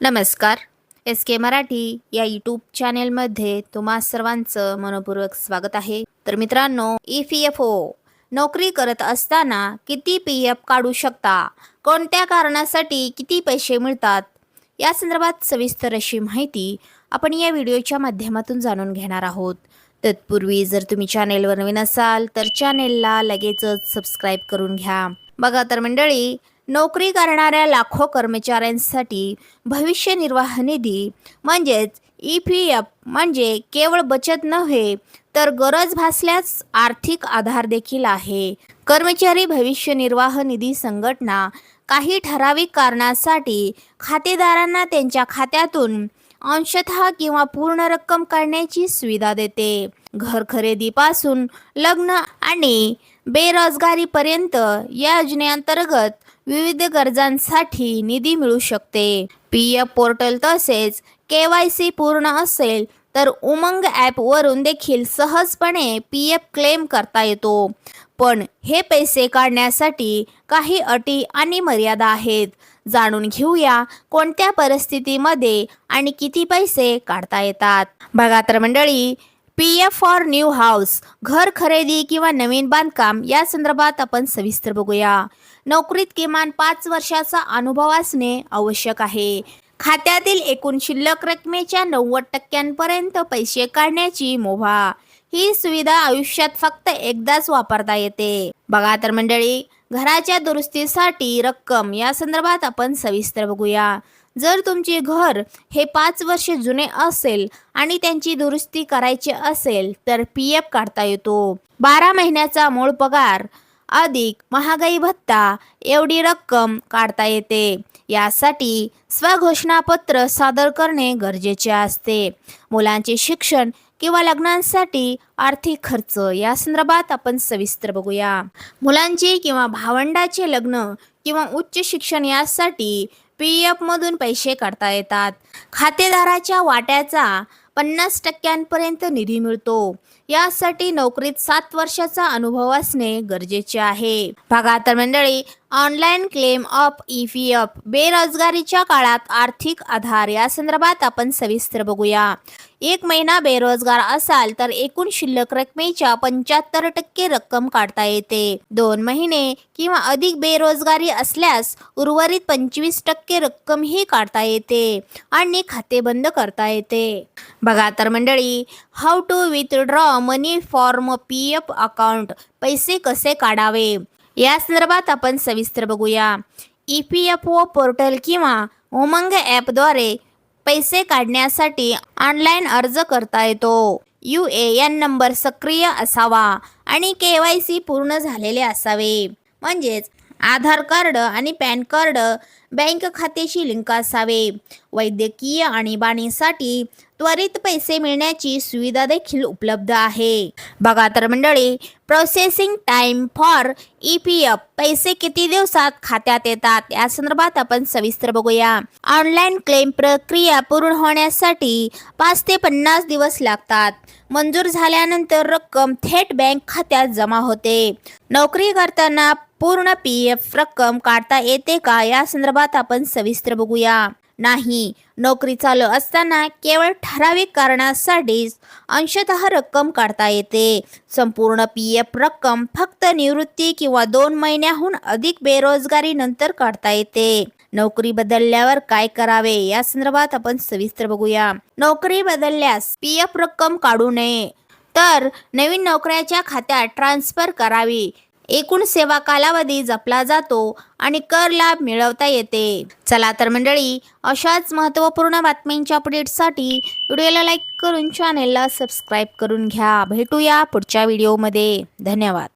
नमस्कार. एस के मराठी या यूट्यूब चॅनेलमध्ये तुम्हा सर्वांचं मनपूर्वक स्वागत आहे. तर मित्रांनो ई पी एफ ओ नोकरी करत असताना किती पी एफ काढू शकता? कोणत्या कारणासाठी किती पैसे मिळतात? या संदर्भात सविस्तर अशी माहिती आपण या व्हिडिओच्या माध्यमातून जाणून घेणार आहोत. तत्पूर्वी जर तुम्ही चॅनेलवर नवीन असाल तर चॅनेलला लगेचच सबस्क्राईब करून घ्या. बघा तर मंडळी नोकरी करणाऱ्या लाखो कर्मचाऱ्यांसाठी भविष्य निर्वाह निधी म्हणजेच ई पी एफ म्हणजे केवळ बचत नव्हे तर गरज भासल्यास आर्थिक आधार देखील आहे. कर्मचारी भविष्य निर्वाह निधी संघटना काही ठराविक कारणासाठी खातेदारांना त्यांच्या खात्यातून अंशतः किंवा पूर्ण रक्कम काढण्याची सुविधा देते. घर खरेदीपासून लग्न आणि बेरोजगारीपर्यंत या योजनेअंतर्गत विविध गरजांसाठी निधी मिळू शकते. पी एफ पोर्टल तसेच के वाय सी पूर्ण असेल तर उमंग ॲपवरून देखील सहजपणे पी एफ क्लेम करता येतो. पण हे पैसे काढण्यासाठी काही अटी आणि मर्यादा आहेत. जाणून घेऊया कोणत्या परिस्थितीमध्ये आणि किती पैसे काढता येतात. बघा तर मंडळी P F for new house घर खरेदी किंवा नवीन बांधकाम या संदर्भात आपण सविस्तर बघूया. नोकरीत किमान पाच वर्षाचा अनुभव असणे आवश्यक आहे. खात्यातील एकूण शिल्लक रकमेच्या नव्वद टक्क्यांपर्यंत पैसे काढण्याची मुभा. ही सुविधा आयुष्यात फक्त एकदाच वापरता येते. बघा तर मंडळी घराच्या दुरुस्तीसाठी रक्कम या संदर्भात आपण सविस्तर बघूया. जर तुमचे घर हे पाच वर्ष जुने असेल आणि त्यांची दुरुस्ती करायची असेल तर पी एफ काढता येतो. बारा महिन्याचा मूळ पगार अधिक महागाई भत्ता एवढी रक्कम काढता येते. यासाठी स्वघोषणापत्र सादर करणे गरजेचे असते. मुलांचे शिक्षण किंवा लग्नांसाठी आर्थिक खर्च या संदर्भात आपण सविस्तर बघूया. मुलांचे किंवा भावंडाचे लग्न किंवा उच्च शिक्षण यासाठी पी एफ मधून पैसे काढता येतात. खातेदाराच्या वाट्याचा पन्नास टक्क्यांपर्यंत निधी मिळतो. यासाठी नोकरीत सात वर्षाचा अनुभव असणे गरजेचे आहे. बघा तर मंडळी online claim of E P F बेरोजगारीच्या काळात आर्थिक आधार या संदर्भात आपण सविस्तर बघूया. एक महिना बेरोजगार असाल तर एकूण शिल्लक रकमेच्या पंच्याहत्तर टक्के रक्कम काढता येते. दोन महिने किंवा अधिक बेरोजगारी असल्यास उर्वरित पंचवीस टक्के रक्कम ही काढता येते आणि खाते बंद करता येते. बघा तर मंडळी how to withdraw money form P F account पैसे कसे काढावे? या संदर्भात आपण सविस्तर बघूया. E P F O portal किंवा उमंग ॲपद्वारे पैसे काढण्यासाठी ऑनलाईन अर्ज करता येतो. यू ए एन नंबर सक्रिय असावा आणि के वाय सी पूर्ण झालेले असावे. म्हणजेच आधार कार्ड आणि पॅन कार्ड बँक खात्याशी लिंक असावे. वैद्यकीय आणीबाणीसाठी त्वरित पैसे मिळण्याची सुविधा देखील उपलब्ध आहे. बघा तर मंडळी processing time for E P F पैसे किती दिवसात खात्यात येतात? या संदर्भात आपण सविस्तर बघूया. ऑनलाईन क्लेम प्रक्रिया पूर्ण होण्यासाठी पाच ते पन्नास दिवस लागतात. मंजूर झाल्यानंतर रक्कम थेट बँक खात्यात जमा होते. नोकरी करताना पूर्ण पी एफ रक्कम काढता येते का? या संदर्भात आपण सविस्तर बघूया. नाही नोकरी चालू असताना केवळ ठराविक कारणासाठीच अंशतः रक्कम काढता येते. संपूर्ण पी एफ रक्कम फक्त निवृत्ती किंवा दोन महिन्याहून अधिक बेरोजगारी नंतर काढता येते. नोकरी बदलल्यावर काय करावे? या संदर्भात आपण सविस्तर बघूया. नोकरी बदलल्यास पी एफ रक्कम काढू नये. तर नवीन नोकऱ्याच्या खात्यात ट्रान्सफर करावी. एकूण सेवा कालावधी जपला जातो आणि कर लाभ मिळवता येते. चला तर मंडळी अशाच महत्त्वपूर्ण बातम्यांच्या अपडेटसाठी व्हिडिओला लाईक करून चॅनेलला सबस्क्राईब करून घ्या. भेटूया पुढच्या व्हिडिओमध्ये धन्यवाद.